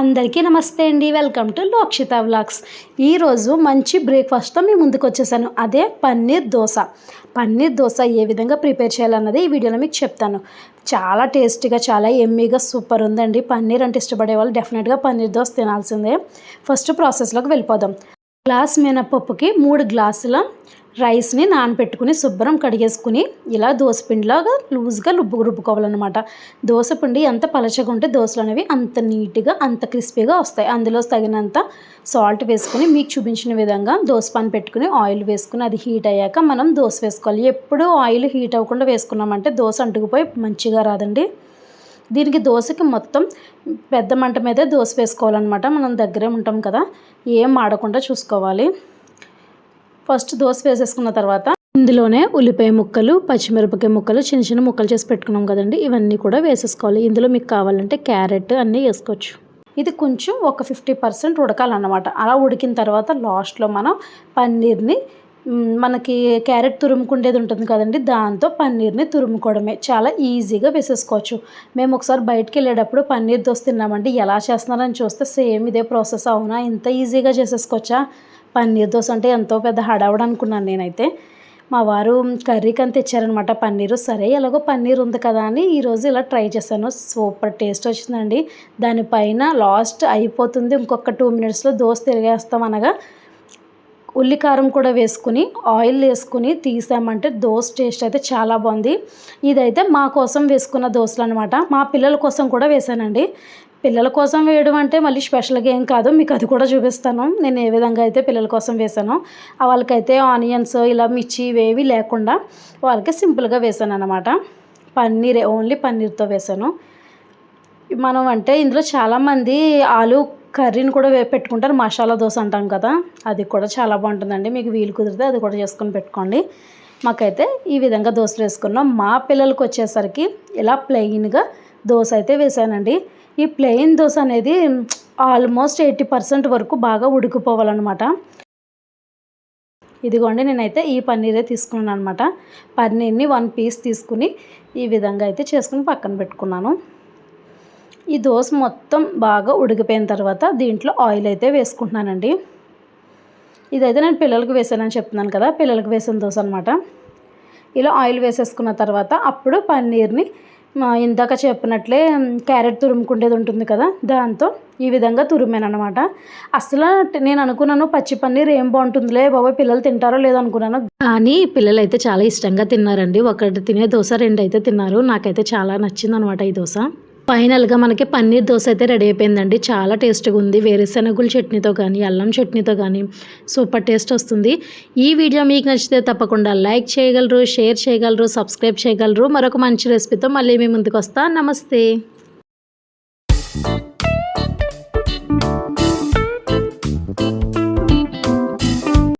అందరికీ నమస్తే అండి. Welcome to Lokshita vlogs. ఈరోజు మంచి బ్రేక్ఫాస్ట్తో మీ ముందుకు వచ్చేసాను. అదే పన్నీర్ దోశ. పన్నీర్ దోశ ఏ విధంగా ప్రిపేర్ చేయాలన్నది ఈ వీడియోలో మీకు చెప్తాను. చాలా టేస్టీగా చాలా ఎమ్మీగా సూపర్ ఉందండి. పన్నీర్ అంటే ఇష్టపడే వాళ్ళు డెఫినెట్గా పన్నీర్ దోశ తినాల్సిందే. ఫస్ట్ ప్రాసెస్లోకి వెళ్ళిపోదాం. గ్లాస్ మినపప్పుకి మూడు గ్లాసుల రైస్ని నానబెట్టుకుని శుభ్రం కడిగేసుకుని ఇలా దోసపిండిలాగా లూజ్గా రుబ్బు రుబ్బుకోవాలన్నమాట. దోసపిండి ఎంత పలచగా ఉంటే దోశలు అనేవి అంత నీట్గా అంత క్రిస్పీగా వస్తాయి. అందులో తగినంత సాల్ట్ వేసుకుని మీకు చూపించిన విధంగా దోసపాన్ పెట్టుకుని ఆయిల్ వేసుకుని అది హీట్ అయ్యాక మనం దోశ వేసుకోవాలి. ఎప్పుడు ఆయిల్ హీట్ అవ్వకుండా వేసుకున్నామంటే దోశ అంటుకుపోయి మంచిగా రాదండి. దీనికి దోశకి మొత్తం పెద్ద మంట మీదే దోశ వేసుకోవాలన్నమాట. మనం దగ్గరే ఉంటాం కదా ఏం మాడకుండా చూసుకోవాలి. ఫస్ట్ దోశ వేసేసుకున్న తర్వాత ఇందులోనే ఉల్లిపాయ ముక్కలు పచ్చిమిరపకాయ ముక్కలు చిన్న చిన్న ముక్కలు చేసి పెట్టుకున్నాం కదండి. ఇవన్నీ కూడా వేసేసుకోవాలి. ఇందులో మీకు కావాలంటే క్యారెట్ అన్నీ వేసుకోవచ్చు. ఇది కొంచెం ఒక ఫిఫ్టీ పర్సెంట్ ఉడకాలన్నమాట. అలా ఉడికిన తర్వాత లాస్ట్లో మనం పన్నీర్ని మనకి క్యారెట్ తురుముకుండేది ఉంటుంది కదండి. దాంతో పన్నీర్ని తురుముకోవడమే. చాలా ఈజీగా వేసేసుకోవచ్చు. మేము ఒకసారి బయటికి వెళ్ళేటప్పుడు పన్నీర్ దోశ తిన్నామండి. ఎలా చేస్తున్నారని చూస్తే సేమ్ ఇదే ప్రాసెస్. అవునా? ఇంత ఈజీగా చేసేసుకోవచ్చా? పన్నీర్ దోశ అంటే ఎంతో పెద్ద హడావుడు అనుకున్నాను నేనైతే. మా వారు కర్రీకి అని తెచ్చారనమాట పన్నీరు. సరే ఎలాగో పన్నీర్ ఉంది కదా అని ఈరోజు ఇలా ట్రై చేశాను. సూపర్ టేస్ట్ వచ్చిందండి. దానిపైన లాస్ట్ అయిపోతుంది ఇంకొక టూ మినిట్స్లో దోశ తిరిగేస్తాం అనగా ఉల్లికారం కూడా వేసుకుని ఆయిల్ వేసుకుని తీసామంటే దోశ టేస్ట్ అయితే చాలా బాగుంది. ఇదైతే మా కోసం వేసుకున్న దోశలు అనమాట. మా పిల్లల కోసం కూడా వేసానండి పిల్లల కోసం వేయడం అంటే మళ్ళీ స్పెషల్గా ఏం కాదు మీకు అది కూడా చూపిస్తాను. నేను ఏ విధంగా అయితే పిల్లల కోసం వేసానో వాళ్ళకైతే ఆనియన్స్ ఇలా మిర్చి ఇవేవి లేకుండా వాళ్ళకి సింపుల్గా వేసాను అనమాట పన్నీరే ఓన్లీ పన్నీర్తో వేసాను మనం అంటే ఇందులో చాలామంది ఆలు కర్రీని కూడా పెట్టుకుంటారు మసాలా దోశ అంటాం కదా అది కూడా చాలా బాగుంటుందండి. మీకు వీలు కుదిరితే అది కూడా చేసుకొని పెట్టుకోండి. మాకైతే ఈ విధంగా దోశలు వేసుకున్నాం. మా పిల్లలకి వచ్చేసరికి ఇలా ప్లెయిన్గా దోశ అయితే వేసానండి ఈ ప్లెయిన్ దోశ అనేది ఆల్మోస్ట్ ఎయిటీ పర్సెంట్ వరకు బాగా ఉడికిపోవాలన్నమాట. ఇదిగోండి నేనైతే ఈ పన్నీరే తీసుకున్నాను అనమాట పన్నీర్ని వన్ పీస్ తీసుకుని ఈ విధంగా అయితే చేసుకుని పక్కన పెట్టుకున్నాను. ఈ దోశ మొత్తం బాగా ఉడికిపోయిన తర్వాత దీంట్లో ఆయిల్ అయితే వేసుకుంటున్నానండి. ఇదైతే నేను పిల్లలకు వేసానని చెప్తున్నాను కదా పిల్లలకు వేసిన దోశ అనమాట ఇలా ఆయిల్ వేసేసుకున్న తర్వాత అప్పుడు పన్నీర్ని ఇందాక చెప్పినట్లే క్యారెట్ తురుముకుండేది ఉంటుంది కదా దాంతో ఈ విధంగా తురిమాను అనమాట అసలు నేను అనుకున్నాను పచ్చి పన్నీర్ ఏం బాగుంటుందిలే బాబా పిల్లలు తింటారో లేదో అనుకున్నాను. కానీ పిల్లలు అయితే చాలా ఇష్టంగా తిన్నారండి. ఒకటి తినే దోశ రెండు అయితే తిన్నారు. నాకైతే చాలా నచ్చింది అనమాట ఈ దోశ. ఫైనల్గా మనకి పన్నీర్ దోశ అయితే రెడీ అయిపోయిందండి. చాలా టేస్ట్గా ఉంది. వేరుశెనగుల చట్నీతో కానీ అల్లం చట్నీతో కానీ సూపర్ టేస్ట్ వస్తుంది. ఈ వీడియో మీకు నచ్చితే తప్పకుండా లైక్ చేయగలరు షేర్ చేయగలరు సబ్స్క్రైబ్ చేయగలరు. మరొక మంచి రెసిపీతో మళ్ళీ మీ ముందుకు వస్తా. నమస్తే.